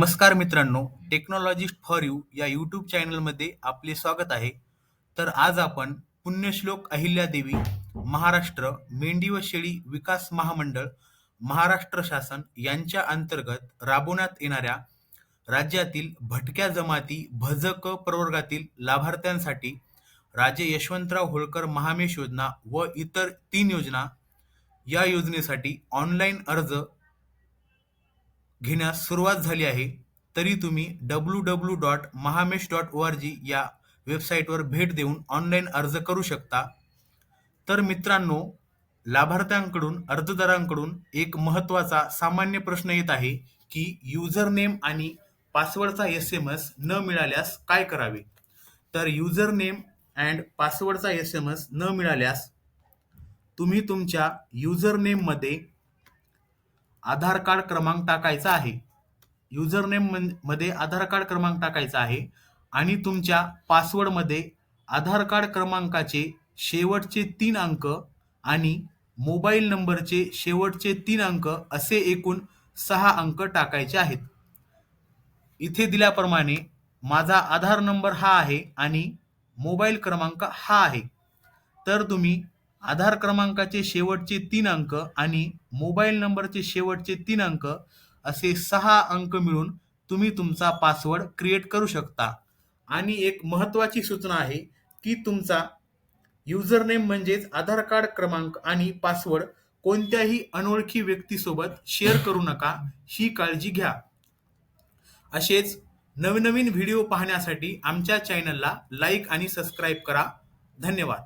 नमस्कार मित्रांनो technologist for you या यूट्यूब चॅनलमध्ये आपले स्वागत आहे. तर आज आपण पुण्यश्लोक अहिल्यादेवी महाराष्ट्र मेंढी व शेळी विकास महामंडळ महाराष्ट्र शासन यांच्या अंतर्गत राबवण्यात येणाऱ्या राज्यातील भटक्या जमाती भजक प्रवर्गातील लाभार्थ्यांसाठी राजे यशवंतराव होळकर महामेश योजना व इतर तीन योजना या योजनेसाठी ऑनलाईन अर्ज घेण्यास सुरुवात झाली आहे तरी तुम्ही W W dot Mahamesh dot O R G या वेबसाईटवर भेट देऊन ऑनलाईन अर्ज करू शकता. तर मित्रांनो लाभार्थ्यांकडून अर्जदारांकडून एक महत्त्वाचा सामान्य प्रश्न येत आहे की युजर नेम आणि पासवर्डचा एस एम एस न मिळाल्यास काय करावे? तर युजर नेम अँड पासवर्डचा एस एम एस न मिळाल्यास तुम्ही तुमच्या युजर नेममध्ये आधार कार्ड क्रमांक टाकायचा आहे. युजर नेममध्ये आधार कार्ड क्रमांक टाकायचा आहे आणि तुमच्या पासवर्डमध्ये आधार कार्ड क्रमांकाचे शेवटचे तीन अंक आणि मोबाईल नंबरचे शेवटचे तीन अंक असे एकूण सहा अंक टाकायचे आहेत. इथे दिल्याप्रमाणे माझा आधार नंबर हा आहे आणि मोबाईल क्रमांक हा आहे. तर तुम्ही आधार क्रमांकाचे शेवटचे तीन अंक आणि मोबाईल नंबरचे शेवटचे तीन अंक असे सहा अंक मिळून तुम्ही तुमचा पासवर्ड क्रिएट करू शकता. आणि एक महत्त्वाची सूचना आहे की तुमचा युजर नेम म्हणजेच आधार कार्ड क्रमांक आणि पासवर्ड कोणत्याही अनोळखी व्यक्तीसोबत शेअर करू नका ही काळजी घ्या. असेच नवनवीन व्हिडिओ पाहण्यासाठी आमच्या चॅनलला लाईक आणि सबस्क्राईब करा. धन्यवाद.